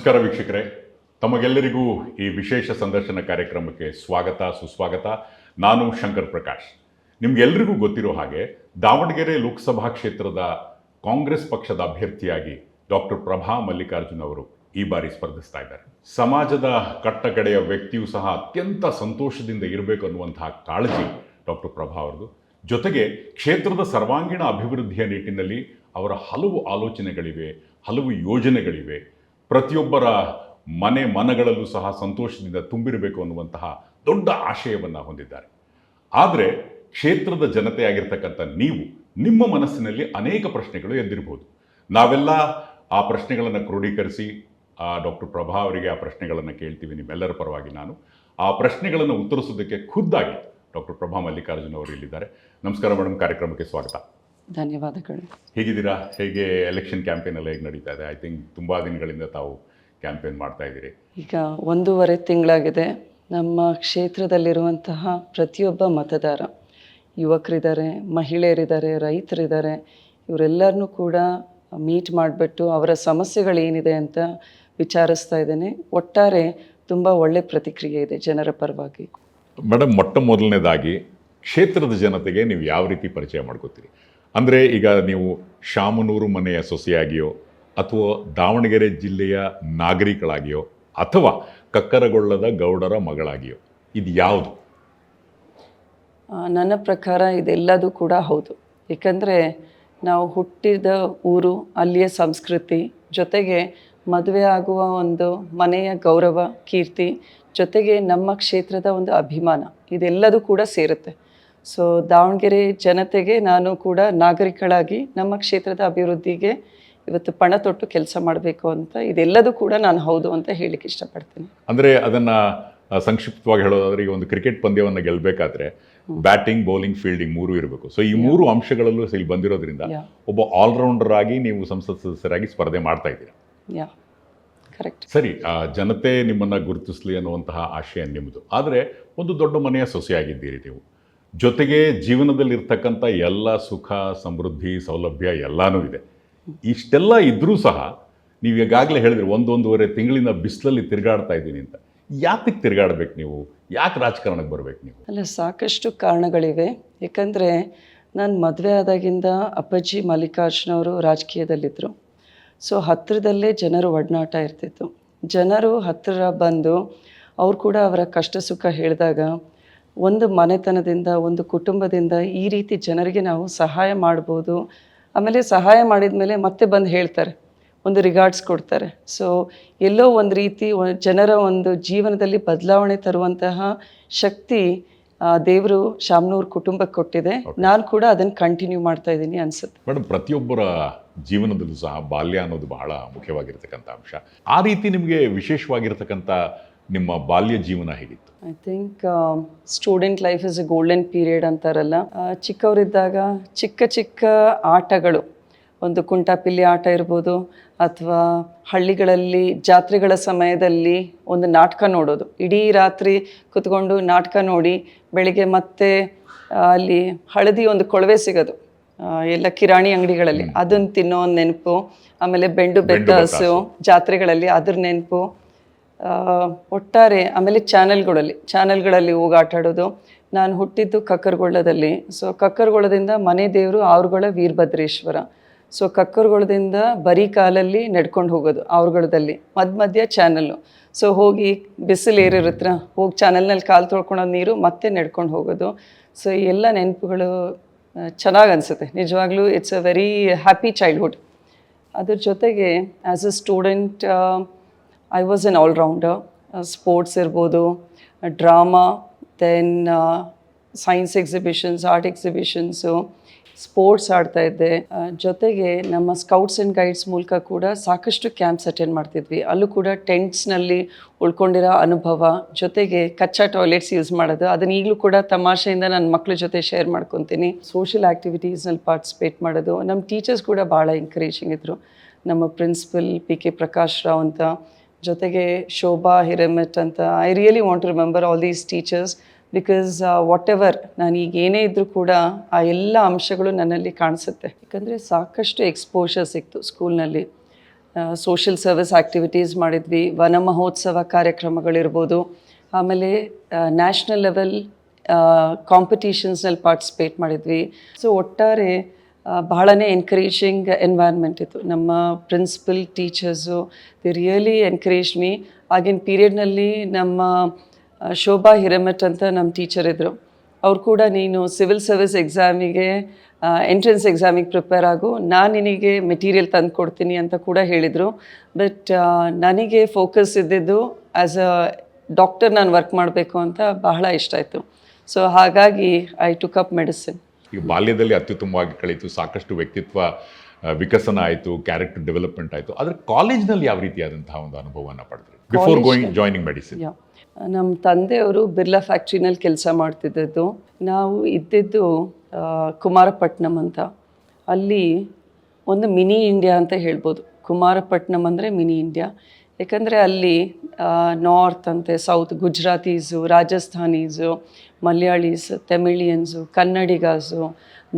ನಮಸ್ಕಾರ ವೀಕ್ಷಕರೇ. ತಮಗೆಲ್ಲರಿಗೂ ಈ ವಿಶೇಷ ಸಂದರ್ಶನ ಕಾರ್ಯಕ್ರಮಕ್ಕೆ ಸ್ವಾಗತ, ಸುಸ್ವಾಗತ. ನಾನು ಶಂಕರ್ ಪ್ರಕಾಶ್. ನಿಮಗೆಲ್ಲರಿಗೂ ಗೊತ್ತಿರೋ ಹಾಗೆ ದಾವಣಗೆರೆ ಲೋಕಸಭಾ ಕ್ಷೇತ್ರದ ಕಾಂಗ್ರೆಸ್ ಪಕ್ಷದ ಅಭ್ಯರ್ಥಿಯಾಗಿ ಡಾಕ್ಟರ್ ಪ್ರಭಾ ಮಲ್ಲಿಕಾರ್ಜುನ್ ಅವರು ಈ ಬಾರಿ ಸ್ಪರ್ಧಿಸ್ತಾ ಇದ್ದಾರೆ. ಸಮಾಜದ ಕಟ್ಟಕಡೆಯ ವ್ಯಕ್ತಿಯೂ ಸಹ ಅತ್ಯಂತ ಸಂತೋಷದಿಂದ ಇರಬೇಕು ಅನ್ನುವಂತಹ ಕಾಳಜಿ ಡಾಕ್ಟರ್ ಪ್ರಭಾ ಅವರದು ಜೊತೆಗೆ ಕ್ಷೇತ್ರದ ಸರ್ವಾಂಗೀಣ ಅಭಿವೃದ್ಧಿಯ ನಿಟ್ಟಿನಲ್ಲಿ ಅವರ ಹಲವು ಆಲೋಚನೆಗಳಿವೆ, ಹಲವು ಯೋಜನೆಗಳಿವೆ. ಪ್ರತಿಯೊಬ್ಬರ ಮನೆ ಮನಗಳಲ್ಲೂ ಸಹ ಸಂತೋಷದಿಂದ ತುಂಬಿರಬೇಕು ಅನ್ನುವಂತಹ ದೊಡ್ಡ ಆಶಯವನ್ನು ಹೊಂದಿದ್ದಾರೆ. ಆದರೆ ಕ್ಷೇತ್ರದ ಜನತೆಯಾಗಿರ್ತಕ್ಕಂಥ ನೀವು ನಿಮ್ಮ ಮನಸ್ಸಿನಲ್ಲಿ ಅನೇಕ ಪ್ರಶ್ನೆಗಳು ಎದ್ದಿರಬಹುದು ನಾವೆಲ್ಲ ಆ ಪ್ರಶ್ನೆಗಳನ್ನು ಕ್ರೋಢೀಕರಿಸಿ ಡಾಕ್ಟರ್ ಪ್ರಭಾ ಅವರಿಗೆ ಆ ಪ್ರಶ್ನೆಗಳನ್ನು ಕೇಳ್ತೀವಿ ನಿಮ್ಮೆಲ್ಲರ ಪರವಾಗಿ ನಾನು. ಆ ಪ್ರಶ್ನೆಗಳನ್ನು ಉತ್ತರಿಸೋದಕ್ಕೆ ಖುದ್ದಾಗಿ ಡಾಕ್ಟರ್ ಪ್ರಭಾ ಮಲ್ಲಿಕಾರ್ಜುನ್ ಅವರು ಇಲ್ಲಿದ್ದಾರೆ. ನಮಸ್ಕಾರ ಮೇಡಮ್ ಕಾರ್ಯಕ್ರಮಕ್ಕೆ ಸ್ವಾಗತ. ಧನ್ಯವಾದಗಳು. ಹೇಗಿದ್ದೀರಾ? ಹೇಗೆ ಎಲೆಕ್ಷನ್ ಕ್ಯಾಂಪೇನ್ ಎಲ್ಲ ಹೇಗೆ ನಡೀತಾ ಇದೆ? ಐ ಥಿಂಕ್ ತುಂಬ ದಿನಗಳಿಂದ ತಾವು ಕ್ಯಾಂಪೇನ್ ಮಾಡ್ತಾ ಇದ್ದೀರಿ. ಈಗ ಒಂದೂವರೆ ತಿಂಗಳಾಗಿದೆ. ನಮ್ಮ ಕ್ಷೇತ್ರದಲ್ಲಿರುವಂತಹ ಪ್ರತಿಯೊಬ್ಬ ಮತದಾರ ಯುವಕರಿದ್ದಾರೆ ಮಹಿಳೆಯರಿದ್ದಾರೆ ರೈತರಿದ್ದಾರೆ ಇವರೆಲ್ಲರನ್ನೂ ಕೂಡ ಮೀಟ್ ಮಾಡಿಬಿಟ್ಟು ಅವರ ಸಮಸ್ಯೆಗಳೇನಿದೆ ಅಂತ ವಿಚಾರಿಸ್ತಾ ಇದ್ದೇನೆ. ಒಟ್ಟಾರೆ ತುಂಬ ಒಳ್ಳೆ ಪ್ರತಿಕ್ರಿಯೆ ಇದೆ ಜನರ ಪರವಾಗಿ. ಮೇಡಮ್ ಮೊಟ್ಟ ಮೊದಲನೇದಾಗಿ ಕ್ಷೇತ್ರದ ಜನತೆಗೆ ನೀವು ಯಾವ ರೀತಿ ಪರಿಚಯ ಮಾಡ್ಕೋತೀರಿ? ಅಂದರೆ ಈಗ ನೀವು ಶಾಮನೂರು ಮನೆಯ ಸೊಸೆಯಾಗಿಯೋ ಅಥವಾ ದಾವಣಗೆರೆ ಜಿಲ್ಲೆಯ ನಾಗರಿಕಳಾಗಿಯೋ ಅಥವಾ ಕಕ್ಕರಗೊಳ್ಳದ ಗೌಡರ ಮಗಳಾಗಿಯೋ, ಇದು ಯಾವುದು? ನನ್ನ ಪ್ರಕಾರ ಇದೆಲ್ಲದೂ ಕೂಡ ಹೌದು. ಏಕೆಂದರೆ ನಾವು ಹುಟ್ಟಿದ ಊರು, ಅಲ್ಲಿಯ ಸಂಸ್ಕೃತಿ, ಜೊತೆಗೆ ಮದುವೆ ಆಗುವ ಒಂದು ಮನೆಯ ಗೌರವ, ಕೀರ್ತಿ, ಜೊತೆಗೆ ನಮ್ಮ ಕ್ಷೇತ್ರದ ಒಂದು ಅಭಿಮಾನ, ಇದೆಲ್ಲದೂ ಕೂಡ ಸೇರುತ್ತೆ. ಸೊ ದಾವಣಗೆರೆ ಜನತೆಗೆ ನಾನು ಕೂಡ ನಾಗರಿಕಳಾಗಿ ನಮ್ಮ ಕ್ಷೇತ್ರದ ಅಭಿವೃದ್ಧಿಗೆ ಇವತ್ತು ಪಣ ತೊಟ್ಟು ಕೆಲಸ ಮಾಡಬೇಕು ಅಂತ ಇದೆಲ್ಲದೂ ಕೂಡ ನಾನು ಹೌದು ಅಂತ ಹೇಳಲಿಕ್ಕೆ ಇಷ್ಟಪಡ್ತೀನಿ. ಅಂದರೆ ಅದನ್ನು ಸಂಕ್ಷಿಪ್ತವಾಗಿ ಹೇಳೋದಾದ್ರೆ ಈಗ ಒಂದು ಕ್ರಿಕೆಟ್ ಪಂದ್ಯವನ್ನು ಗೆಲ್ಲಬೇಕಾದ್ರೆ ಬ್ಯಾಟಿಂಗ್ ಬೌಲಿಂಗ್ ಫೀಲ್ಡಿಂಗ್ ಮೂರು ಇರಬೇಕು. ಸೊ ಈ ಮೂರು ಅಂಶಗಳಲ್ಲೂ ಇಲ್ಲಿ ಬಂದಿರೋದ್ರಿಂದ ಒಬ್ಬ ಆಲ್ರೌಂಡರ್ ಆಗಿ ನೀವು ಸಂಸತ್ ಸದಸ್ಯರಾಗಿ ಸ್ಪರ್ಧೆ ಮಾಡ್ತಾ ಇದ್ದೀರಾ? ಯಾ ಕರೆಕ್ಟ್ ಸರಿ ಜನತೆ ನಿಮ್ಮನ್ನು ಗುರುತಿಸಲಿ ಅನ್ನುವಂತಹ ಆಶಯ ನಿಮ್ಮದು ಆದರೆ ಒಂದು ದೊಡ್ಡ ಮನೆಯ ಸೊಸೆಯಾಗಿದ್ದೀರಿ ನೀವು. ಜೊತೆಗೆ ಜೀವನದಲ್ಲಿರ್ತಕ್ಕಂಥ ಎಲ್ಲ ಸುಖ, ಸಮೃದ್ಧಿ, ಸೌಲಭ್ಯ ಎಲ್ಲನೂ ಇದೆ. ಇಷ್ಟೆಲ್ಲ ಇದ್ದರೂ ಸಹ ನೀವು ಈಗಾಗಲೇ ಹೇಳಿದ್ರಿ, ಒಂದೊಂದೂವರೆ ತಿಂಗಳಿಂದ ಬಿಸಿಲಲ್ಲಿ ತಿರುಗಾಡ್ತಾ ಇದ್ದೀನಿ ಅಂತ. ಯಾತಕ್ಕೆ ತಿರುಗಾಡ್ಬೇಕು ನೀವು? ಯಾಕೆ ರಾಜಕಾರಣಕ್ಕೆ ಬರಬೇಕು ನೀವು? ಅಲ್ಲ, ಸಾಕಷ್ಟು ಕಾರಣಗಳಿವೆ. ಏಕೆಂದರೆ ನಾನು ಮದುವೆ ಆದಾಗಿಂದ ಅಪ್ಪಾಜಿ ಮಲ್ಲಿಕಾರ್ಜುನವರು ರಾಜಕೀಯದಲ್ಲಿದ್ದರು ಸೊ ಹತ್ತಿರದಲ್ಲೇ ಜನರು ಒಡನಾಟ ಇರ್ತಿತ್ತು. ಜನರು ಹತ್ತಿರ ಬಂದು ಅವ್ರು ಕೂಡ ಅವರ ಕಷ್ಟ ಸುಖ ಹೇಳಿದಾಗ ಒಂದು ಮನೆತನದಿಂದ ಒಂದು ಕುಟುಂಬದಿಂದ ಈ ರೀತಿ ಜನರಿಗೆ ನಾವು ಸಹಾಯ ಮಾಡ್ಬೋದು. ಆಮೇಲೆ ಸಹಾಯ ಮಾಡಿದ ಮೇಲೆ ಮತ್ತೆ ಬಂದು ಹೇಳ್ತಾರೆ ಒಂದು ರಿಗಾರ್ಡ್ಸ್ ಕೊಡ್ತಾರೆ. ಸೊ ಎಲ್ಲೋ ಒಂದು ರೀತಿ ಜನರ ಒಂದು ಜೀವನದಲ್ಲಿ ಬದಲಾವಣೆ ತರುವಂತಹ ಶಕ್ತಿ ದೇವರು ಶಾಮನೂರ್ ಕುಟುಂಬಕ್ಕೆ ಕೊಟ್ಟಿದೆ. ನಾನು ಕೂಡ ಅದನ್ನು ಕಂಟಿನ್ಯೂ ಮಾಡ್ತಾ ಇದ್ದೀನಿ ಅನ್ಸುತ್ತೆ. ಮೇಡಮ್ ಪ್ರತಿಯೊಬ್ಬರ ಜೀವನದಲ್ಲೂ ಸಹ ಬಾಲ್ಯ ಅನ್ನೋದು ಬಹಳ ಮುಖ್ಯವಾಗಿರ್ತಕ್ಕಂಥ ಅಂಶ. ಆ ರೀತಿ ನಿಮಗೆ ವಿಶೇಷವಾಗಿರ್ತಕ್ಕಂಥ ನಿಮ್ಮ ಬಾಲ್ಯ ಜೀವನ ಹೇಗಿತ್ತು? I think student life is a golden period ಅಂತಾರಲ್ಲ. ಚಿಕ್ಕವರಿದ್ದಾಗ ಚಿಕ್ಕ ಚಿಕ್ಕ ಆಟಗಳು. ಒಂದು ಕುಂಟಾಪಿಲ್ಲಿ ಆಟ ಇರ್ಬೋದು ಅಥವಾ ಹಳ್ಳಿಗಳಲ್ಲಿ ಜಾತ್ರೆಗಳ ಸಮಯದಲ್ಲಿ ಒಂದು ನಾಟಕ ನೋಡೋದು. ಇಡೀ ರಾತ್ರಿ ಕುತ್ಕೊಂಡು ನಾಟಕ ನೋಡಿ ಬೆಳಿಗ್ಗೆ ಮತ್ತೆ ಅಲ್ಲಿ ಹಳದಿ ಒಂದು ಕೊಳವೆ ಸಿಗೋದು. ಎಲ್ಲ ಕಿರಾಣಿ ಅಂಗಡಿಗಳಲ್ಲಿ. ಅದನ್ನು ತಿನ್ನೋ ಒಂದು ನೆನಪು ಆಮೇಲೆ ಬೆಂಡು ಬೆತ್ತಾಸು ಜಾತ್ರೆಗಳಲ್ಲಿ ಅದ್ರ ನೆನಪು. ಒಟ್ಟಾರೆ ಆಮೇಲೆ ಚಾನೆಲ್ಗಳಲ್ಲಿ ಚಾನೆಲ್ಗಳಲ್ಲಿ ಹೋಗಿ ಆಟ ಆಡೋದು. ನಾನು ಹುಟ್ಟಿದ್ದು ಕಕ್ಕರಗೊಳ್ಳದಲ್ಲಿ. ಸೊ ಕಕ್ಕರಗೊಳ್ಳದಿಂದ ಮನೆ ದೇವರು ಅವ್ರುಗಳ ವೀರಭದ್ರೇಶ್ವರ. ಸೊ ಕಕ್ಕರಗೊಳ್ಳದಿಂದ ಬರೀ ಕಾಲಲ್ಲಿ ನಡ್ಕೊಂಡು ಹೋಗೋದು ಅವ್ರುಗಳದಲ್ಲಿ ಮಧ್ಯ ಮಧ್ಯ ಚಾನಲ್ಲು. ಸೊ ಹೋಗಿ ಬಿಸಿಲು ಏರಿರತ್ರ ಹೋಗಿ ಚಾನಲ್ನಲ್ಲಿ ಕಾಲು ತೊಳ್ಕೊಳೋ ನೀರು ಮತ್ತೆ ನಡ್ಕೊಂಡು ಹೋಗೋದು. ಸೊ ಎಲ್ಲ ನೆನಪುಗಳು ಚೆನ್ನಾಗಿ ಅನಿಸುತ್ತೆ. ನಿಜವಾಗ್ಲೂ it's a very happy childhood ಅದ್ರ ಜೊತೆಗೆ as a student I was an all rounder sports ಇರ್ಬೋದು drama then science exhibitions art exhibitions sports ಆಡ್ತಾ ಇದ್ದೆ. ಜೊತೆಗೆ ನಮ್ಮ ಸ್ಕೌಟ್ಸ್ ಆ್ಯಂಡ್ ಗೈಡ್ಸ್ ಮೂಲಕ ಕೂಡ ಸಾಕಷ್ಟು ಕ್ಯಾಂಪ್ಸ್ ಅಟೆಂಡ್ ಮಾಡ್ತಿದ್ವಿ. ಅಲ್ಲೂ ಕೂಡ ಟೆಂಟ್ಸ್ನಲ್ಲಿ ಉಳ್ಕೊಂಡಿರೋ ಅನುಭವ, ಜೊತೆಗೆ ಕಚ್ಚಾ ಟಾಯ್ಲೆಟ್ಸ್ ಯೂಸ್ ಮಾಡೋದು, ಅದನ್ನ ಈಗಲೂ ಕೂಡ ತಮಾಷೆಯಿಂದ ನನ್ನ ಮಕ್ಕಳ ಜೊತೆ ಶೇರ್ ಮಾಡ್ಕೊತೀನಿ. ಸೋಷಿಯಲ್ ಆ್ಯಕ್ಟಿವಿಟೀಸ್ನಲ್ಲಿ ಪಾರ್ಟಿಸಿಪೇಟ್ ಮಾಡೋದು. ನಮ್ಮ ಟೀಚರ್ಸ್ ಕೂಡ ಭಾಳ ಎಂಕರೇಜಿಂಗ್ ಇದ್ದರು ನಮ್ಮ principal P K Prakash Rao ಅಂತ. ಜೊತೆಗೆ ಶೋಭಾ, ಹಿರೇಮಠ್ ಅಂತ I really want to remember all these teachers because whatever ನಾನು ಈಗ ಏನೇ ಇದ್ದರೂ ಕೂಡ ಆ ಎಲ್ಲ ಅಂಶಗಳು ನನ್ನಲ್ಲಿ ಕಾಣಿಸುತ್ತೆ. ಯಾಕಂದರೆ ಸಾಕಷ್ಟು ಎಕ್ಸ್ಪೋಷರ್ ಸಿಕ್ತು ಸ್ಕೂಲ್ನಲ್ಲಿ ಸೋಷಿಯಲ್ ಸರ್ವಿಸ್ ಆ್ಯಕ್ಟಿವಿಟೀಸ್ ಮಾಡಿದ್ವಿ, ವನ ಮಹೋತ್ಸವ ಕಾರ್ಯಕ್ರಮಗಳಿರ್ಬೋದು, ಆಮೇಲೆ ನ್ಯಾಷನಲ್ ಲೆವೆಲ್ ಕಾಂಪಿಟೀಷನ್ಸ್ನಲ್ಲಿ ಪಾರ್ಟಿಸಿಪೇಟ್ ಮಾಡಿದ್ವಿ. ಸೊ ಒಟ್ಟಾರೆ ಬಹಳನೇ ಎನ್ಕರೇಜಿಂಗ್ ಎನ್ವೈರ್ನ್ಮೆಂಟ್ ಇತ್ತು. ನಮ್ಮ principal teachers they really encourage me ಆಗಿನ ಪೀರಿಯಡ್ನಲ್ಲಿ ನಮ್ಮ ಶೋಭಾ ಹಿರೇಮಠ್ ಅಂತ ನಮ್ಮ ಟೀಚರ್ ಇದ್ದರು ಅವ್ರು ಕೂಡ ನೀನು ಸಿವಿಲ್ ಸರ್ವಿಸ್ ಎಕ್ಸಾಮಿಗೆ ಎಂಟ್ರೆನ್ಸ್ ಎಕ್ಸಾಮಿಗೆ ಪ್ರಿಪೇರ್ ಆಗು. ನಾನು ನಿನಗೆ ಮೆಟೀರಿಯಲ್ ತಂದು ಕೊಡ್ತೀನಿ ಅಂತ ಕೂಡ ಹೇಳಿದರು. ಬಟ್ ನನಗೆ ಫೋಕಸ್ ಇದ್ದಿದ್ದು ಆ್ಯಸ್ ಅ ಡಾಕ್ಟರ್ ನಾನು ವರ್ಕ್ ಮಾಡಬೇಕು ಅಂತ ಬಹಳ ಇಷ್ಟ ಆಯಿತು. ಸೊ ಹಾಗಾಗಿ ಐ ಟುಕ್ ಅಪ್ ಮೆಡಿಸಿನ್ ಈಗ ಬಾಲ್ಯದಲ್ಲಿ ಅತ್ಯುತ್ತಮವಾಗಿ ಕಳೀತು ಸಾಕಷ್ಟು ವ್ಯಕ್ತಿತ್ವ ವಿಕಸನ ಆಯಿತು ಕ್ಯಾರೆಕ್ಟರ್ ಡೆವಲಪ್ಮೆಂಟ್ ಆಯಿತು. ಆದರೆ ಕಾಲೇಜ್ನಲ್ಲಿ ಯಾವ ರೀತಿಯಾದಂತಹ ಒಂದು ಅನುಭವವನ್ನು ಪಡೆದ್ರಿ? ಬಿಫೋರ್ ಗೋಯಿಂಗ್ ಜಾಯ್ನಿಂಗ್ ಮೆಡಿಸಿನ್ ನಮ್ಮ ತಂದೆಯವರು ಬಿರ್ಲಾ ಫ್ಯಾಕ್ಟ್ರಿನಲ್ಲಿ ಕೆಲಸ ಮಾಡ್ತಿದ್ದದ್ದು. ನಾವು ಇದ್ದಿದ್ದು ಕುಮಾರಪಟ್ಟಣಂ ಕುಮಾರಪಟ್ನಂ ಅಂತ. ಅಲ್ಲಿ ಒಂದು ಮಿನಿ ಇಂಡಿಯಾ ಅಂತ ಹೇಳ್ಬೋದು. ಕುಮಾರಪಟ್ನಂ ಅಂದರೆ ಮಿನಿ ಇಂಡಿಯಾ. ಯಾಕಂದರೆ ಅಲ್ಲಿ ನಾರ್ತ್ ಅಂತೆ ಸೌತ್ ಗುಜರಾತೀಸು ರಾಜಸ್ಥಾನೀಸು ಮಲಯಾಳೀಸ್ ತಮಿಳಿಯನ್ಸು ಕನ್ನಡಿಗಾಸು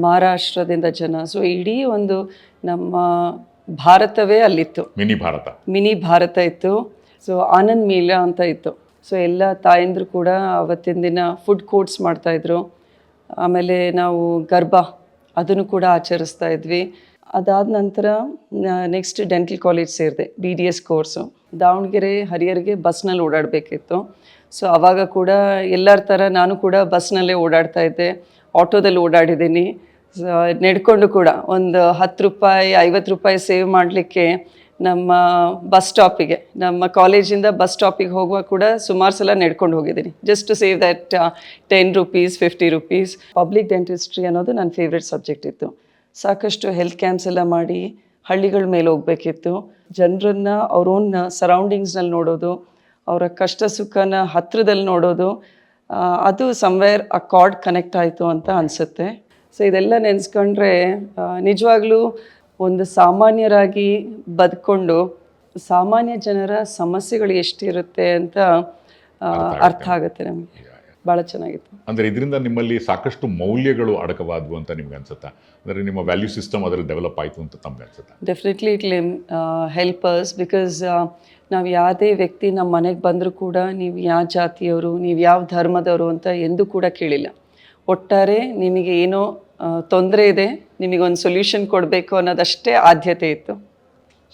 ಮಹಾರಾಷ್ಟ್ರದಿಂದ ಜನ. ಸೊ ಇಡೀ ಒಂದು ನಮ್ಮ ಭಾರತವೇ ಅಲ್ಲಿತ್ತು. ಮಿನಿ ಭಾರತ. ಮಿನಿ ಭಾರತ ಇತ್ತು. ಸೊ ಆನಂದ್ ಮೀಲ ಅಂತ ಇತ್ತು. ಸೊ ಎಲ್ಲ ತಾಯಂದ್ರು ಕೂಡ ಅವತ್ತಿನ ದಿನ ಫುಡ್ ಕೋರ್ಟ್ಸ್ ಮಾಡ್ತಾಯಿದ್ರು ಆಮೇಲೆ ನಾವು ಗರ್ಭ ಅದನ್ನು ಕೂಡ ಆಚರಿಸ್ತಾ ಇದ್ವಿ. ಅದಾದ ನಂತರ ನೆಕ್ಸ್ಟ್ ಡೆಂಟಲ್ ಕಾಲೇಜ್ ಸೇರಿದೆ B D S course Davangere ಹರಿಯರಿಗೆ ಬಸ್ನಲ್ಲಿ ಓಡಾಡಬೇಕಿತ್ತು. ಸೊ ಆವಾಗ ಕೂಡ ಎಲ್ಲರ ಥರ ನಾನು ಕೂಡ ಬಸ್ನಲ್ಲೇ ಓಡಾಡ್ತಾ ಇದ್ದೆ. ಆಟೋದಲ್ಲಿ ಓಡಾಡಿದ್ದೀನಿ. ನೆಡ್ಕೊಂಡು ಕೂಡ ಒಂದು ಹತ್ತು ರೂಪಾಯಿ, ಐವತ್ತು ರೂಪಾಯಿ ಸೇವ್ ಮಾಡಲಿಕ್ಕೆ ನಮ್ಮ ಬಸ್ ಸ್ಟಾಪಿಗೆ ನಮ್ಮ ಕಾಲೇಜಿಂದ ಬಸ್ ಸ್ಟಾಪಿಗೆ ಹೋಗುವಾಗ ಕೂಡ ಸುಮಾರು ಸಲ ನಡ್ಕೊಂಡು ಹೋಗಿದ್ದೀನಿ. Just to save that ten rupees fifty rupees public dentistry ಅನ್ನೋದು ನನ್ನ ಫೇವ್ರೆಟ್ ಸಬ್ಜೆಕ್ಟ್ ಇತ್ತು. ಸಾಕಷ್ಟು ಹೆಲ್ತ್ ಕ್ಯಾಂಪ್ಸ್ ಎಲ್ಲ ಮಾಡಿ ಹಳ್ಳಿಗಳ ಮೇಲೆ ಹೋಗಬೇಕಿತ್ತು. ಜನರನ್ನು, ಅವ್ರ ಓನ್ ಸರೌಂಡಿಂಗ್ಸ್ನಲ್ಲಿ ನೋಡೋದು ಅವರ ಕಷ್ಟ ಸುಖನ ಹತ್ತಿರದಲ್ಲಿ ನೋಡೋದು ಅದು ಸಮ್ವೇರ್ ಅಕಾರ್ಡ್ ಕಾರ್ಡ್ ಕನೆಕ್ಟ್ ಆಯಿತು ಅಂತ ಅನಿಸುತ್ತೆ. ಸೊ ಇದೆಲ್ಲ ನೆನೆಸ್ಕೊಂಡ್ರೆ ನಿಜವಾಗ್ಲೂ ಒಂದು ಸಾಮಾನ್ಯರಾಗಿ ಬದುಕೊಂಡು ಸಾಮಾನ್ಯ ಜನರ ಸಮಸ್ಯೆಗಳು ಎಷ್ಟಿರುತ್ತೆ ಅಂತ ಅರ್ಥ ಆಗುತ್ತೆ. ನಮಗೆ. ಭಾಳ ಚೆನ್ನಾಗಿತ್ತು. ಅಂದರೆ ಇದರಿಂದ ನಿಮ್ಮಲ್ಲಿ ಸಾಕಷ್ಟು ಮೌಲ್ಯಗಳು ಅಡಕವಾದವು ಅಂತ ನಿಮ್ಗೆ ಅನ್ಸುತ್ತಾ? ಅಂದರೆ ನಿಮ್ಮ ವ್ಯಾಲ್ಯೂ ಸಿಸ್ಟಮ್ ಅದರಲ್ಲಿ ಡೆವಲಪ್ ಆಯಿತು ಅಂತ ತಮ್ಗೆ ಅನ್ಸುತ್ತಾ? ಡೆಫಿನೆಟ್ಲಿ ಇಟ್ ಲಿಮ್ ಹೆಲ್ಪರ್ಸ್ ಬಿಕಾಸ್ ನಾವು ಯಾವುದೇ ವ್ಯಕ್ತಿ ನಮ್ಮ ಮನೆಗೆ ಬಂದರೂ ಕೂಡ ನೀವು ಯಾವ ಜಾತಿಯವರು ನೀವು ಯಾವ ಧರ್ಮದವರು ಅಂತ ಎಂದೂ ಕೂಡ ಕೇಳಿಲ್ಲ. ಒಟ್ಟಾರೆ ನಿಮಗೆ ಏನೋ ತೊಂದರೆ ಇದೆ ನಿಮಗೊಂದು ಸೊಲ್ಯೂಷನ್ ಕೊಡಬೇಕು ಅನ್ನೋದಷ್ಟೇ ಆದ್ಯತೆ ಇತ್ತು.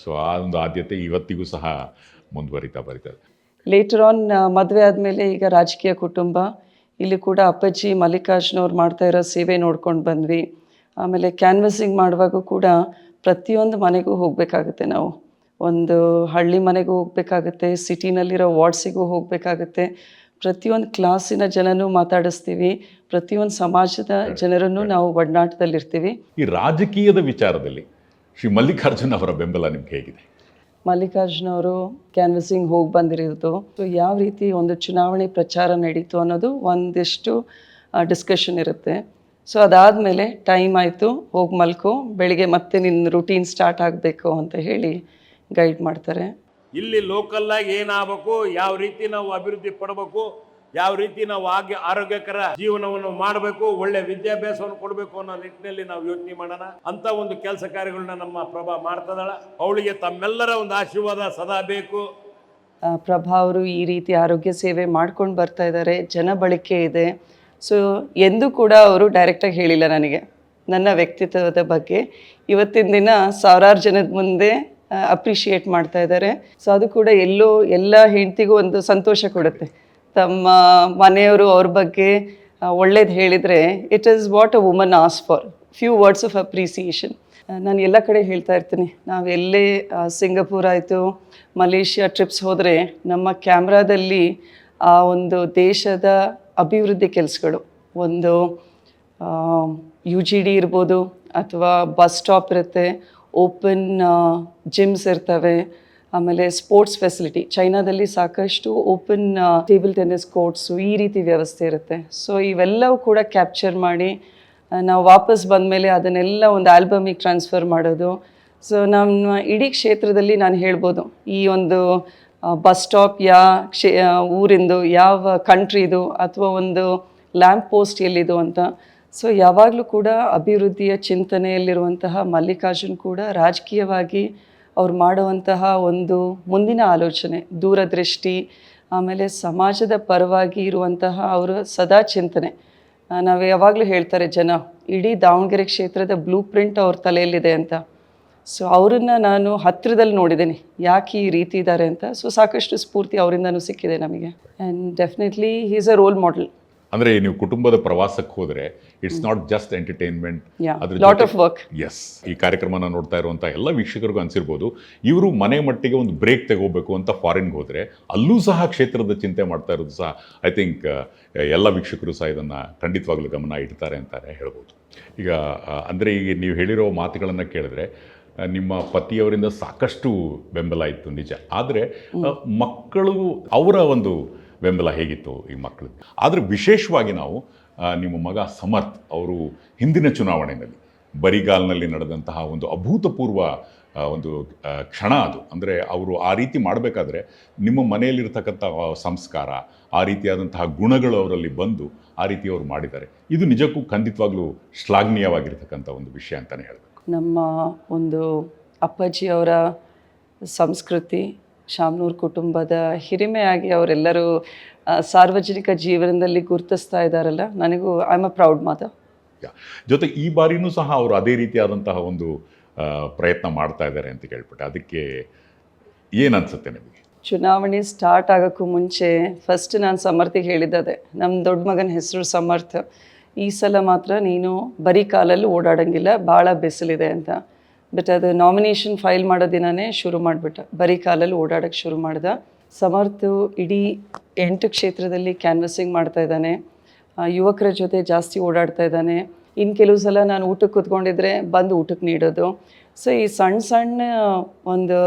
ಸೊ ಆ ಒಂದು ಆದ್ಯತೆ ಇವತ್ತಿಗೂ ಸಹ ಮುಂದುವರಿತಾ ಬರೀತದೆ. ಲೇಟರ್ ಆನ್ ಮದುವೆ ಆದಮೇಲೆ ಈಗ ರಾಜಕೀಯ ಕುಟುಂಬ ಇಲ್ಲಿ ಕೂಡ ಅಪ್ಪಾಜಿ ಮಲ್ಲಿಕಾರ್ಜುನವ್ರು ಮಾಡ್ತಾ ಇರೋ ಸೇವೆ ನೋಡ್ಕೊಂಡು ಬಂದ್ವಿ. ಆಮೇಲೆ ಕ್ಯಾನ್ವಸಿಂಗ್ ಮಾಡುವಾಗ ಕೂಡ ಪ್ರತಿಯೊಂದು ಮನೆಗೂ ಹೋಗಬೇಕಾಗುತ್ತೆ ನಾವು. ಒಂದು ಹಳ್ಳಿ ಮನೆಗೂ ಹೋಗಬೇಕಾಗುತ್ತೆ ಸಿಟಿನಲ್ಲಿರೋ ವಾರ್ಡ್ಸಿಗೂ ಹೋಗಬೇಕಾಗುತ್ತೆ. ಪ್ರತಿಯೊಂದು ಕ್ಲಾಸಿನ ಜನನೂ ಮಾತಾಡಿಸ್ತೀವಿ. ಪ್ರತಿಯೊಂದು ಸಮಾಜದ ಜನರನ್ನು ನಾವು ಒಡನಾಟದಲ್ಲಿರ್ತೀವಿ. ಈ ರಾಜಕೀಯದ ವಿಚಾರದಲ್ಲಿ ಶ್ರೀ ಮಲ್ಲಿಕಾರ್ಜುನ್ ಅವರ ಬೆಂಬಲ ನಿಮ್ಗೆ ಹೇಗಿದೆ? ಮಲ್ಲಿಕಾರ್ಜುನ ಅವರು ಕ್ಯಾನ್ವಸಿಂಗ್ ಹೋಗಿ ಬಂದಿರೋದು. ಸೊ ಯಾವ ರೀತಿ ಒಂದು ಚುನಾವಣೆ ಪ್ರಚಾರ ನಡೀತು ಅನ್ನೋದು ಒಂದಿಷ್ಟು ಡಿಸ್ಕಷನ್ ಇರುತ್ತೆ. ಸೊ ಅದಾದಮೇಲೆ ಟೈಮ್ ಆಯಿತು, ಹೋಗಿ ಮಲ್ಕೋ, ಬೆಳಿಗ್ಗೆ ಮತ್ತೆ ನಿನ್ನ ರುಟೀನ್ ಸ್ಟಾರ್ಟ್ ಆಗಬೇಕು ಅಂತ ಹೇಳಿ ಗೈಡ್ ಮಾಡ್ತಾರೆ. ಇಲ್ಲಿ ಲೋಕಲ್ ಆಗಿ ಏನಾಗಬೇಕು, ಯಾವ ರೀತಿ ನಾವು ಅಭಿವೃದ್ಧಿ ಪಡಬೇಕು ಯಾವ ರೀತಿ ನಾವು ಆಗ ಆರೋಗ್ಯಕರ ಜೀವನವನ್ನು ಮಾಡಬೇಕು, ಒಳ್ಳೆ ವಿದ್ಯಾಭ್ಯಾಸವನ್ನು ಕೊಡಬೇಕು ಅನ್ನೋ ನಿಟ್ಟಿನಲ್ಲಿ ನಾವು ಯೋಚನೆ ಮಾಡೋಣ. ಅಂತ ಒಂದು ಕೆಲಸ ಕಾರ್ಯಗಳನ್ನ ನಮ್ಮ ಪ್ರಭಾ ಮಾಡ್ತದಳ. ಅವಳಿಗೆ ತಮ್ಮೆಲ್ಲರ ಒಂದು ಆಶೀರ್ವಾದ ಸದಾ ಬೇಕು. ಪ್ರಭಾ ಅವರು ಈ ರೀತಿ ಆರೋಗ್ಯ ಸೇವೆ ಮಾಡ್ಕೊಂಡು ಬರ್ತಾ ಇದ್ದಾರೆ. ಜನ ಬಳಕೆ ಇದೆ. ಸೊ ಎಂದೂ ಕೂಡ ಅವರು ಡೈರೆಕ್ಟಾಗಿ ಹೇಳಿಲ್ಲ ನನಗೆ. ನನ್ನ ವ್ಯಕ್ತಿತ್ವದ ಬಗ್ಗೆ. ಇವತ್ತಿನ ದಿನ ಸಾವಿರಾರು ಜನದ ಮುಂದೆ ಅಪ್ರಿಷಿಯೇಟ್ ಮಾಡ್ತಾ ಇದ್ದಾರೆ. ಸೊ ಅದು ಕೂಡ ಎಲ್ಲೋ ಎಲ್ಲ ಹೆಂಡತಿಗೂ ಒಂದು ಸಂತೋಷ ಕೊಡುತ್ತೆ. ತಮ್ಮ ಮನೆಯವರು ಅವ್ರ ಬಗ್ಗೆ ಒಳ್ಳೇದು ಹೇಳಿದರೆ it is what a woman as for few words of appreciation ನಾನು ಎಲ್ಲ ಕಡೆ ಹೇಳ್ತಾ ಇರ್ತೀನಿ. ನಾವು ಎಲ್ಲೇ ಸಿಂಗಪೂರ್ ಆಯಿತು, ಮಲೇಷ್ಯಾ ಟ್ರಿಪ್ಸ್ ಹೋದರೆ ನಮ್ಮ ಕ್ಯಾಮ್ರಾದಲ್ಲಿ ಆ ಒಂದು ದೇಶದ ಅಭಿವೃದ್ಧಿ ಕೆಲಸಗಳು. ಒಂದು ಯು ಜಿ ಡಿ ಇರ್ಬೋದು, ಅಥವಾ ಬಸ್ ಸ್ಟಾಪ್ ಇರುತ್ತೆ ಓಪನ್ ಜಿಮ್ಸ್ ಇರ್ತವೆ ಆಮೇಲೆ ಸ್ಪೋರ್ಟ್ಸ್ ಫೆಸಿಲಿಟಿ ಚೈನಾದಲ್ಲಿ ಸಾಕಷ್ಟು ಓಪನ್ ಟೇಬಲ್ ಟೆನ್ನಿಸ್ ಕೋರ್ಟ್ಸು ಈ ರೀತಿ ವ್ಯವಸ್ಥೆ ಇರುತ್ತೆ. ಸೊ ಇವೆಲ್ಲವೂ ಕೂಡ ಕ್ಯಾಪ್ಚರ್ ಮಾಡಿ ನಾವು ವಾಪಸ್ ಬಂದಮೇಲೆ ಅದನ್ನೆಲ್ಲ ಒಂದು ಆಲ್ಬಮಿಗೆ ಟ್ರಾನ್ಸ್ಫರ್ ಮಾಡೋದು. ಸೊ ನಮ್ಮ ಇಡೀ ಕ್ಷೇತ್ರದಲ್ಲಿ ನಾನು ಹೇಳ್ಬೋದು, ಈ ಒಂದು ಬಸ್ ಸ್ಟಾಪ್ ಯಾ, ಕ್ಷೇ ಊರಿಂದು ಯಾವ ಕಂಟ್ರಿದು ಅಥವಾ ಒಂದು ಲ್ಯಾಂಪ್ ಪೋಸ್ಟ್ ಎಲ್ಲಿದು ಅಂತ. ಸೊ ಯಾವಾಗಲೂ ಕೂಡ ಅಭಿವೃದ್ಧಿಯ ಚಿಂತನೆಯಲ್ಲಿರುವಂತಹ ಮಲ್ಲಿಕಾರ್ಜುನ್ ಕೂಡ ರಾಜಕೀಯವಾಗಿ ಅವ್ರು ಮಾಡುವಂತಹ ಒಂದು ಮುಂದಿನ ಆಲೋಚನೆ, ದೂರದೃಷ್ಟಿ, ಆಮೇಲೆ ಸಮಾಜದ ಪರವಾಗಿ ಇರುವಂತಹ ಅವರ ಸದಾ ಚಿಂತನೆ. ನಾವು ಯಾವಾಗಲೂ ಹೇಳ್ತಾರೆ, ಜನ ಇಡೀ ದಾವಣಗೆರೆ ಕ್ಷೇತ್ರದ ಬ್ಲೂ ಪ್ರಿಂಟ್ ಅವ್ರ ತಲೆಯಲ್ಲಿದೆ ಅಂತ. ಸೊ ಅವರನ್ನು ನಾನು ಹತ್ತಿರದಲ್ಲಿ ನೋಡಿದ್ದೀನಿ, ಯಾಕೆ ಈ ರೀತಿ ಇದ್ದಾರೆ ಅಂತ. ಸೊ ಸಾಕಷ್ಟು ಸ್ಫೂರ್ತಿ ಅವರಿಂದನೂ ಸಿಕ್ಕಿದೆ ನಮಗೆ. And definitely is a role model ಅಂದ್ರೆ ನೀವು ಕುಟುಂಬದ ಪ್ರವಾಸಕ್ಕೆ ಹೋದ್ರೆ it's not just entertainment lot of work S ಈ ಕಾರ್ಯಕ್ರಮನ ನೋಡ್ತಾ ಇರುವಂಥ ಎಲ್ಲ ವೀಕ್ಷಕರಿಗೂ ಅನ್ಸಿರ್ಬೋದು. ಇವರು ಮನೆ ಮಟ್ಟಿಗೆ ಒಂದು ಬ್ರೇಕ್ ತಗೋಬೇಕು ಅಂತ ಫಾರಿನ್ಗೆ ಹೋದ್ರೆ ಅಲ್ಲೂ ಸಹ ಕ್ಷೇತ್ರದ ಚಿಂತೆ ಮಾಡ್ತಾ ಇರೋದು ಸಹ ಐ ಥಿಂಕ್ ಎಲ್ಲ ವೀಕ್ಷಕರು ಸಹ ಇದನ್ನ ಖಂಡಿತವಾಗ್ಲೂ ಗಮನ ಇಡ್ತಾರೆ ಅಂತಾರೆ ಹೇಳ್ಬೋದು. ಈಗ ಅಂದ್ರೆ ಅಂದರೆ ಈಗ ನೀವು ಹೇಳಿರೋ ಮಾತುಗಳನ್ನು ಕೇಳಿದ್ರೆ ನಿಮ್ಮ ಪತಿಯವರಿಂದ ಸಾಕಷ್ಟು ಬೆಂಬಲ ಇತ್ತು ನಿಜ. ಆದರೆ ಮಕ್ಕಳು ಅವರ ಒಂದು ಬೆಂಬಲ ಹೇಗಿತ್ತು ಈ ಮಕ್ಕಳು ಆದರೆ ವಿಶೇಷವಾಗಿ ನಾವು ನಿಮ್ಮ ಮಗ ಸಮರ್ಥ್ ಅವರು ಹಿಂದಿನ ಚುನಾವಣೆಯಲ್ಲಿ ಬರಿಗಾಲ್ನಲ್ಲಿ ನಡೆದಂತಹ ಒಂದು ಅಭೂತಪೂರ್ವ ಒಂದು ಕ್ಷಣ ಅದು. ಅಂದರೆ ಅವರು ಆ ರೀತಿ ಮಾಡಬೇಕಾದ್ರೆ ನಿಮ್ಮ ಮನೆಯಲ್ಲಿರ್ತಕ್ಕಂಥ ಸಂಸ್ಕಾರ, ಆ ರೀತಿಯಾದಂತಹ ಗುಣಗಳು ಅವರಲ್ಲಿ ಬಂದು ಆ ರೀತಿ ಅವರು ಮಾಡಿದ್ದಾರೆ. ಇದು ನಿಜಕ್ಕೂ ಖಂಡಿತವಾಗ್ಲೂ ಶ್ಲಾಘನೀಯವಾಗಿರ್ತಕ್ಕಂಥ ಒಂದು ವಿಷಯ ಅಂತಲೇ ಹೇಳಬೇಕು. ನಮ್ಮ ಒಂದು ಅಪ್ಪಾಜಿಯವರ ಸಂಸ್ಕೃತಿ ಶಾಮ್ನೂರ್ ಕುಟುಂಬದ ಹಿರಿಮೆಯಾಗಿ ಅವರೆಲ್ಲರೂ ಸಾರ್ವಜನಿಕ ಜೀವನದಲ್ಲಿ ಗುರುತಿಸ್ತಾ ಇದ್ದಾರಲ್ಲ ನನಗೂ ಐ ಆಮ್ ಅ ಪ್ರೌಡ್ ಮಾತ. ಜೊತೆ ಈ ಬಾರಿನೂ ಸಹ ಅವರು ಅದೇ ರೀತಿಯಾದಂತಹ ಒಂದು ಪ್ರಯತ್ನ ಮಾಡ್ತಾ ಇದ್ದಾರೆ ಅಂತ ಕೇಳ್ಬಿಟ್ಟು ಅದಕ್ಕೆ ಏನನ್ಸುತ್ತೆ ನಿಮಗೆ? ಚುನಾವಣೆ ಸ್ಟಾರ್ಟ್ ಆಗೋಕ್ಕೂ ಮುಂಚೆ ಫಸ್ಟ್ ನಾನು ಸಮರ್ಥಿಗೆ ಹೇಳಿದ್ದದೆ. ನಮ್ಮ ದೊಡ್ಡ ಮಗನ ಹೆಸರು ಸಮರ್ಥ. ಈ ಸಲ ಮಾತ್ರ ನೀನು ಬರೀ ಕಾಲಲ್ಲಿ ಓಡಾಡೋಂಗಿಲ್ಲ ಭಾಳ ಬಿಸಿಲಿದೆ ಅಂತ. ಬಟ್ ಅದು ನಾಮಿನೇಷನ್ ಫೈಲ್ ಮಾಡೋ ದಿನನೇ ಶುರು ಮಾಡಿಬಿಟ್ಟ. ಬರೀ ಕಾಲಲ್ಲಿ ಓಡಾಡೋಕ್ಕೆ ಶುರು ಮಾಡ್ದ. ಸಮರ್ಥು ಇಡೀ ಎಂಟು ಕ್ಷೇತ್ರದಲ್ಲಿ ಕ್ಯಾನ್ವಸಿಂಗ್ ಮಾಡ್ತಾ ಇದ್ದಾನೆ. ಯುವಕರ ಜೊತೆ ಜಾಸ್ತಿ ಓಡಾಡ್ತಾ ಇದ್ದಾನೆ. ಇನ್ನು ಕೆಲವು ಸಲ ನಾನು ಊಟಕ್ಕೆ ಕೂತ್ಕೊಂಡಿದ್ರೆ ಬಂದು ಊಟಕ್ಕೆ ನೀಡೋದು. ಸೊ ಈ ಸಣ್ಣ ಸಣ್ಣ ಒಂದು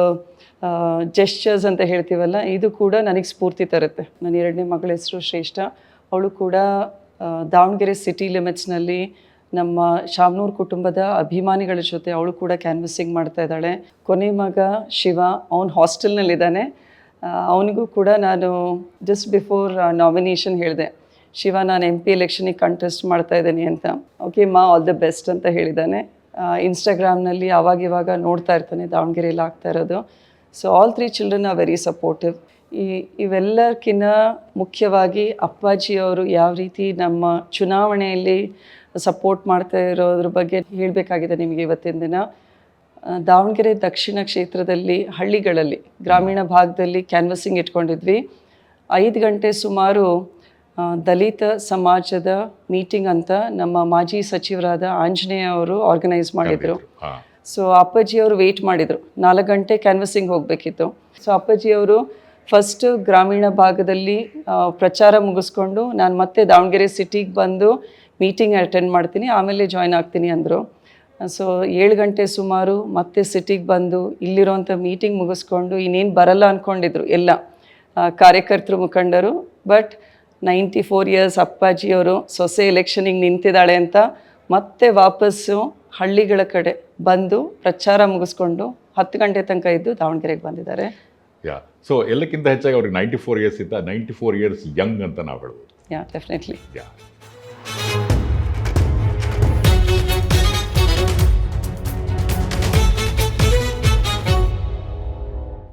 ಜೆಸ್ಚರ್ಸ್ ಅಂತ ಹೇಳ್ತೀವಲ್ಲ, ಇದು ಕೂಡ ನನಗೆ ಸ್ಫೂರ್ತಿ ತರುತ್ತೆ. ನನ್ನ ಎರಡನೇ ಮಗಳ ಹೆಸರು ಶ್ರೇಷ್ಠ. ಅವಳು ಕೂಡ ದಾವಣಗೆರೆ ಸಿಟಿ ಲಿಮಿಟ್ಸ್ನಲ್ಲಿ ನಮ್ಮ ಶಾಮ್ನೂರ್ ಕುಟುಂಬದ ಅಭಿಮಾನಿಗಳ ಜೊತೆ ಅವಳು ಕೂಡ ಕ್ಯಾನ್ವಸಿಂಗ್ ಮಾಡ್ತಾ ಇದ್ದಾಳೆ. ಕೊನೆ ಮಗ ಶಿವ, ಅವನು ಹಾಸ್ಟೆಲ್ನಲ್ಲಿದ್ದಾನೆ ಅವನಿಗೂ ಕೂಡ ನಾನು ಜಸ್ಟ್ ಬಿಫೋರ್ ನಾಮಿನೇಷನ್ ಹೇಳಿದೆ. ಶಿವ, ನಾನು ಎಂ ಪಿ ಎಲೆಕ್ಷನಿಗೆ ಕಂಟೆಸ್ಟ್ ಮಾಡ್ತಾ ಇದ್ದೀನಿ ಅಂತ. ಓಕೆ ಮಾ ಆಲ್ ದ ಬೆಸ್ಟ್ ಅಂತ ಹೇಳಿದ್ದಾನೆ. ಇನ್ಸ್ಟಾಗ್ರಾಮ್ನಲ್ಲಿ ಇವಾಗ ನೋಡ್ತಾ ಇರ್ತಾನೆ, ದಾವಣಗೆರೆಯಲ್ಲಿ ಆಗ್ತಾ ಇರೋದು. So all three children are very supportive ಈ ಇವೆಲ್ಲಕ್ಕಿಂತ ಮುಖ್ಯವಾಗಿ ಅಪ್ಪಾಜಿಯವರು ಯಾವ ರೀತಿ ನಮ್ಮ ಚುನಾವಣೆಯಲ್ಲಿ ಸಪೋರ್ಟ್ ಮಾಡ್ತಾ ಇರೋದ್ರ ಬಗ್ಗೆ ಹೇಳಬೇಕಾಗಿದೆ ನಿಮಗೆ ಇವತ್ತಿನ ದಿನ. ದಾವಣಗೆರೆ ದಕ್ಷಿಣ ಕ್ಷೇತ್ರದಲ್ಲಿ ಹಳ್ಳಿಗಳಲ್ಲಿ ಗ್ರಾಮೀಣ ಭಾಗದಲ್ಲಿ ಕ್ಯಾನ್ವಸಿಂಗ್ ಇಟ್ಕೊಂಡಿದ್ವಿ. ಐದು ಗಂಟೆ ಸುಮಾರು ದಲಿತ ಸಮಾಜದ ಮೀಟಿಂಗ್ ಅಂತ ನಮ್ಮ ಮಾಜಿ ಸಚಿವರಾದ ಆಂಜನೇಯ ಅವರು ಆರ್ಗನೈಸ್ ಮಾಡಿದರು. ಸೊ ಅಪ್ಪಾಜಿ ಅವರು ವೆಯ್ಟ್ ಮಾಡಿದರು. ನಾಲ್ಕು ಗಂಟೆ ಕ್ಯಾನ್ವಸಿಂಗ್ ಹೋಗಬೇಕಿತ್ತು. ಸೊ ಅಪ್ಪಾಜಿಯವರು ಫಸ್ಟ್ ಗ್ರಾಮೀಣ ಭಾಗದಲ್ಲಿ ಪ್ರಚಾರ ಮುಗಿಸ್ಕೊಂಡು ನಾನು ಮತ್ತೆ ದಾವಣಗೆರೆ ಸಿಟಿಗೆ ಬಂದು ಮೀಟಿಂಗ್ ಅಟೆಂಡ್ ಮಾಡ್ತೀನಿ ಆಮೇಲೆ ಜಾಯ್ನ್ ಆಗ್ತೀನಿ ಅಂದರು. ಸೊ ಏಳು ಗಂಟೆ ಸುಮಾರು ಮತ್ತೆ ಸಿಟಿಗೆ ಬಂದು ಇಲ್ಲಿರೋಂಥ ಮೀಟಿಂಗ್ ಮುಗಿಸ್ಕೊಂಡು ಇನ್ನೇನು ಬರಲ್ಲ ಅಂದ್ಕೊಂಡಿದ್ರು ಎಲ್ಲ ಕಾರ್ಯಕರ್ತರು ಮುಖಂಡರು. ಬಟ್ ನೈಂಟಿ ಫೋರ್ ಇಯರ್ಸ್ ಅಪ್ಪಾಜಿಯವರು ಸೊಸೆ ಎಲೆಕ್ಷನಿಗೆ ನಿಂತಿದ್ದಾಳೆ ಅಂತ ಮತ್ತೆ ವಾಪಸ್ಸು ಹಳ್ಳಿಗಳ ಕಡೆ ಬಂದು ಪ್ರಚಾರ ಮುಗಿಸ್ಕೊಂಡು ಹತ್ತು ಗಂಟೆ ತನಕ ಇದ್ದು ದಾವಣಗೆರೆಗೆ ಬಂದಿದ್ದಾರೆ. ಯಾ ಸೊ ಎಲ್ಲಕ್ಕಿಂತ ಹೆಚ್ಚಾಗಿ ಅವ್ರಿಗೆ ನೈಂಟಿ ಫೋರ್ ಇಯರ್ಸ್ ಇದ್ದ ನೈಂಟಿ ಫೋರ್ ಇಯರ್ಸ್ ಯಂಗ್ ಅಂತ ನಾವು ಹೇಳ್ಬೋದು. ಯಾ ಡೆಫಿನೆಟ್ಲಿ ಯಾ